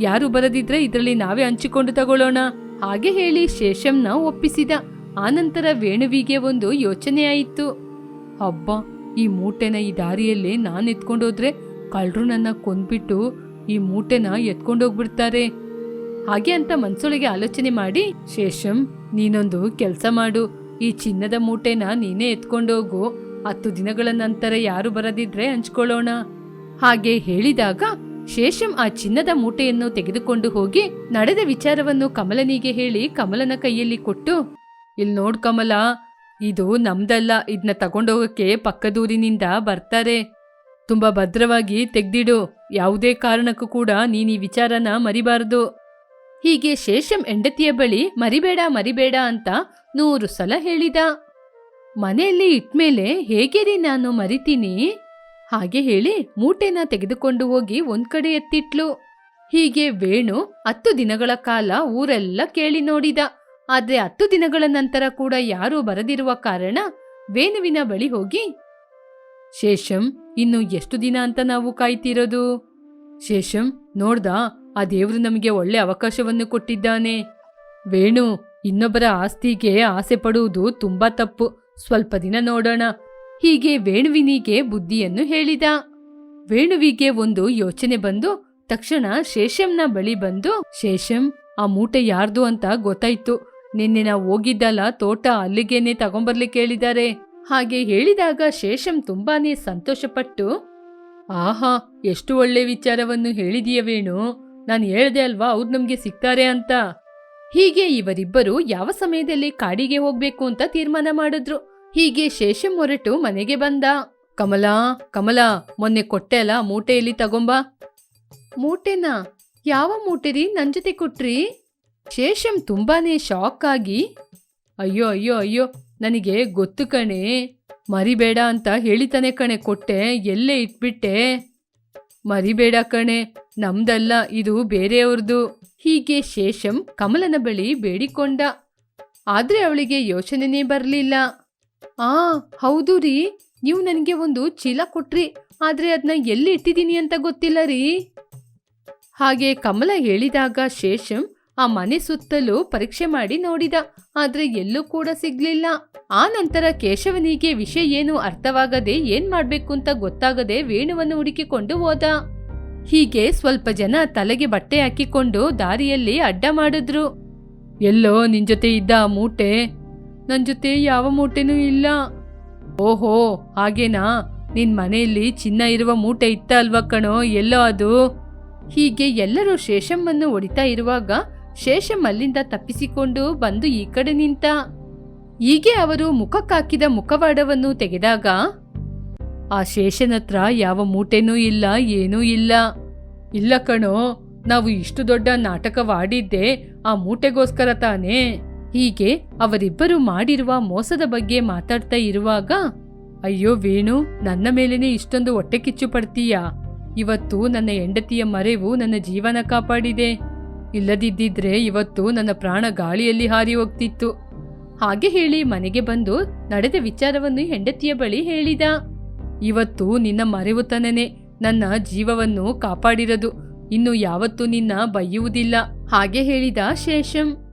ಯಾರು ಬರದಿದ್ರೆ ಇದರಲ್ಲಿ ನಾವೇ ಹಂಚಿಕೊಂಡು ತಗೊಳ್ಳೋಣ. ಹಾಗೆ ಹೇಳಿ ಶೇಷಂನ ಒಪ್ಪಿಸಿದ. ಆನಂತರ ವೇಣುವಿಗೆ ಒಂದು ಯೋಚನೆ ಆಯಿತು. ಹಬ್ಬ ಈ ಮೂಟೆನ ಈ ದಾರಿಯಲ್ಲಿ ನಾನು ಎತ್ಕೊಂಡೋದ್ರೆ ಕಳ್ಳರು ನನ್ನ ಕೊಂದ್ಬಿಟ್ಟು ಈ ಮೂಟೆನ ಎತ್ಕೊಂಡೋಗ್ಬಿಡ್ತಾರೆ. ಹಾಗೆ ಅಂತ ಮನ್ಸೊಳಗೆ ಆಲೋಚನೆ ಮಾಡಿ, ಶೇಷಂ, ನೀನೊಂದು ಕೆಲಸ ಮಾಡು. ಈ ಚಿನ್ನದ ಮೂಟೆನ ನೀನೇ ಎತ್ಕೊಂಡೋಗು. ಹತ್ತು ದಿನಗಳ ನಂತರ ಯಾರು ಬರದಿದ್ರೆ ಹಂಚ್ಕೊಳ್ಳೋಣ. ಹಾಗೆ ಹೇಳಿದಾಗ ಶೇಷಂ ಆ ಚಿನ್ನದ ಮೂಟೆಯನ್ನು ತೆಗೆದುಕೊಂಡು ಹೋಗಿ ನಡೆದ ವಿಚಾರವನ್ನು ಕಮಲನಿಗೆ ಹೇಳಿ ಕಮಲನ ಕೈಯಲ್ಲಿ ಕೊಟ್ಟು, ಇಲ್ ನೋಡ್ ಕಮಲ, ಇದು ನಮ್ದಲ್ಲ ಇದನ್ನ ತಗೊಂಡೋಗಕ್ಕೆ ಪಕ್ಕದೂರಿನಿಂದ ಬರ್ತಾರೆ. ತುಂಬಾ ಭದ್ರವಾಗಿ ತೆಗ್ದಿಡು, ಯಾವುದೇ ಕಾರಣಕ್ಕೂ ಕೂಡ ನೀನೀ ವಿಚಾರನ ಮರಿಬಾರದು. ಹೀಗೆ ಶೇಷಂ ಹೆಂಡತಿಯ ಬಳಿ, ಮರಿಬೇಡ ಮರಿಬೇಡ ಅಂತ ನೂರು ಸಲ ಹೇಳಿದ. ಮನೆಯಲ್ಲಿ ಇಟ್ಮೇಲೆ ಹೇಗೆ ರೀ ನಾನು ಮರಿತೀನಿ? ಹಾಗೆ ಹೇಳಿ ಮೂಟೆನ ತೆಗೆದುಕೊಂಡು ಹೋಗಿ ಒಂದ್ ಕಡೆ ಎತ್ತಿಟ್ಲು. ಹೀಗೆ ವೇಣು ಹತ್ತು ದಿನಗಳ ಕಾಲ ಊರೆಲ್ಲ ಕೇಳಿ ನೋಡಿದ. ಆದ್ರೆ ಹತ್ತು ದಿನಗಳ ನಂತರ ಕೂಡ ಯಾರೂ ಬರದಿರುವ ಕಾರಣ ವೇಣುವಿನ ಬಳಿ ಹೋಗಿ, ಶೇಷಂ, ಇನ್ನು ಎಷ್ಟು ದಿನ ಅಂತ ನಾವು ಕಾಯ್ತಿರೋದು? ಶೇಷಂ, ನೋಡ್ದ, ಆ ದೇವ್ರು ನಮಗೆ ಒಳ್ಳೆ ಅವಕಾಶವನ್ನು ಕೊಟ್ಟಿದ್ದಾನೆ. ವೇಣು, ಇನ್ನೊಬ್ಬರ ಆಸ್ತಿಗೆ ಆಸೆ ಪಡುವುದು ತುಂಬಾ ತಪ್ಪು. ಸ್ವಲ್ಪ ದಿನ ನೋಡೋಣ. ಹೀಗೆ ವೇಣುವಿನಿಗೆ ಬುದ್ಧಿಯನ್ನು ಹೇಳಿದ. ವೇಣುವಿಗೆ ಒಂದು ಯೋಚನೆ ಬಂದು, ತಕ್ಷಣ ಶೇಷಂನ ಬಳಿ ಬಂದು, ಶೇಷಂ, ಆ ಮೂಟೆ ಯಾರ್ದು ಅಂತ ಗೊತ್ತಾಯ್ತು. ನಿನ್ನೆ ನಾವು ಹೋಗಿದ್ದಲ್ಲ, ತೋಟ ಅಲ್ಲಿಗೇನೆ ತಗೊಂಬರ್ಲಿಕ್ಕೆ ಹೇಳಿದ್ದಾರೆ ಹಾಗೆ ಹೇಳಿದಾಗ ಶೇಷಂ ತುಂಬಾನೇ ಸಂತೋಷಪಟ್ಟು, ಆಹಾ, ಎಷ್ಟು ಒಳ್ಳೆ ವಿಚಾರವನ್ನು ಹೇಳಿದೀಯ ವೇಣು. ನಾನು ಹೇಳ್ದೆ ಅಲ್ವಾ, ಅವ್ರು ನಮ್ಗೆ ಸಿಗ್ತಾರೆ ಅಂತ. ಹೀಗೆ ಇವರಿಬ್ಬರು ಯಾವ ಸಮಯದಲ್ಲಿ ಕಾಡಿಗೆ ಹೋಗ್ಬೇಕು ಅಂತ ತೀರ್ಮಾನ ಮಾಡಿದ್ರು. ಹೀಗೆ ಶೇಷಂ ಹೊರಟು ಮನೆಗೆ ಬಂದ. ಕಮಲಾ ಕಮಲಾ, ಮೊನ್ನೆ ಕೊಟ್ಟೆ ಅಲ್ಲ ಮೂಟೆಯಲ್ಲಿ ತಗೊಂಬ? ಮೂಟೆನಾ? ಯಾವ ಮೂಟೆ ರೀ? ನನ್ ಜೊತೆ ಕೊಟ್ರಿ? ಶೇಷಂ ತುಂಬಾನೇ ಶಾಕ್ ಆಗಿ. ಅಯ್ಯೋ ಅಯ್ಯೋ ಅಯ್ಯೋ, ನನಗೆ ಗೊತ್ತು ಕಣೆ. ಮರಿಬೇಡ ಅಂತ ಹೇಳಿತಾನೆ ಕಣೆ ಕೊಟ್ಟೆ, ಎಲ್ಲೇ ಇಟ್ಬಿಟ್ಟೆ? ಮರಿಬೇಡ ಕಣೆ, ನಮ್ದಲ್ಲ, ಇದು ಬೇರೆಯವ್ರದ್ದು ಹೀಗೆ ಶೇಷಂ ಕಮಲನ ಬಳಿ ಬೇಡಿಕೊಂಡ. ಆದ್ರೆ ಅವಳಿಗೆ ಯೋಚನೆನೇ ಬರಲಿಲ್ಲ. ಆ, ಹೌದು ರೀ. ನೀವು ನನಗೆ ಒಂದು ಚೀಲ ಕೊಟ್ರಿ, ಆದರೆ ಅದನ್ನ ಎಲ್ಲಿ ಇಟ್ಟಿದ್ದೀನಿ ಅಂತ ಗೊತ್ತಿಲ್ಲ ರೀ. ಹಾಗೆ ಕಮಲ ಹೇಳಿದಾಗ ಶೇಷಂ ಆ ಮನೆ ಸುತ್ತಲೂ ಪರೀಕ್ಷೆ ಮಾಡಿ ನೋಡಿದ, ಆದರೆ ಎಲ್ಲೂ ಕೂಡ ಸಿಗ್ಲಿಲ್ಲ. ಆ ನಂತರ ಕೇಶವನಿಗೆ ವಿಷಯ ಏನು ಅರ್ಥವಾಗದೆ ಏನ್ ಮಾಡ್ಬೇಕು ಅಂತ ಗೊತ್ತಾಗದೆ ವೇಣುವನ್ನು ಹುಡುಕಿಕೊಂಡು ಹೋದ. ಹೀಗೆ ಸ್ವಲ್ಪ ಜನ ತಲೆಗೆ ಬಟ್ಟೆ ಹಾಕಿಕೊಂಡು ದಾರಿಯಲ್ಲಿ ಅಡ್ಡ ಮಾಡಿದ್ರು. ಎಲ್ಲೋ ನಿನ್ ಜೊತೆ ಇದ್ದ ಮೂಟೆ ನನ್ ಜೊತೆ ಯಾವ ಮೂಟೆನೂ ಇಲ್ಲ. ಓಹೋ, ಹಾಗೇನಾ? ನಿನ್ ಮನೆಯಲ್ಲಿ ಚಿನ್ನ ಇರುವ ಮೂಟೆ ಇತ್ತ ಅಲ್ವಾ ಕಣೋ, ಎಲ್ಲೋ ಅದು? ಹೀಗೆ ಎಲ್ಲರೂ ಶೇಷಮ್ಮನ್ನು ಹೊಡಿತಾ ಇರುವಾಗ ಶೇಷಮ್ ಅಲ್ಲಿಂದ ತಪ್ಪಿಸಿಕೊಂಡು ಬಂದು ಈ ಕಡೆ ನಿಂತ. ಹೀಗೆ ಅವರು ಮುಖಕ್ಕಾಕಿದ ಮುಖವಾಡವನ್ನು ತೆಗೆದಾಗ, ಆ ಶೇಷನ ಹತ್ರ ಯಾವ ಮೂಟೆನೂ ಇಲ್ಲ, ಏನೂ ಇಲ್ಲ. ಇಲ್ಲ ಕಣೋ, ನಾವು ಇಷ್ಟು ದೊಡ್ಡ ನಾಟಕವಾಡಿದ್ದೆ ಆ ಮೂಟೆಗೋಸ್ಕರ ತಾನೇ. ಹೀಗೆ ಅವರಿಬ್ಬರು ಮಾಡಿರುವ ಮೋಸದ ಬಗ್ಗೆ ಮಾತಾಡ್ತಾ ಇರುವಾಗ, ಅಯ್ಯೋ ವೇಣು, ನನ್ನ ಮೇಲೇನೆ ಇಷ್ಟೊಂದು ಹೊಟ್ಟೆ ಕಿಚ್ಚು ಪಡ್ತೀಯಾ? ಇವತ್ತು ನನ್ನ ಹೆಂಡತಿಯ ಮರೆವು ನನ್ನ ಜೀವನ ಕಾಪಾಡಿದೆ. ಇಲ್ಲದಿದ್ದಿದ್ರೆ ಇವತ್ತು ನನ್ನ ಪ್ರಾಣ ಗಾಳಿಯಲ್ಲಿ ಹಾರಿ ಹೋಗ್ತಿತ್ತು. ಹಾಗೆ ಹೇಳಿ ಮನೆಗೆ ಬಂದು ನಡೆದ ವಿಚಾರವನ್ನು ಹೆಂಡತಿಯ ಬಳಿ ಹೇಳಿದ. ಇವತ್ತು ನಿನ್ನ ಮರೆವುತನನೇ ನನ್ನ ಜೀವವನ್ನು ಕಾಪಾಡಿರದು. ಇನ್ನು ಯಾವತ್ತೂ ನಿನ್ನ ಬೈಯುವುದಿಲ್ಲ ಹಾಗೆ ಹೇಳಿದ ಶೇಷಂ.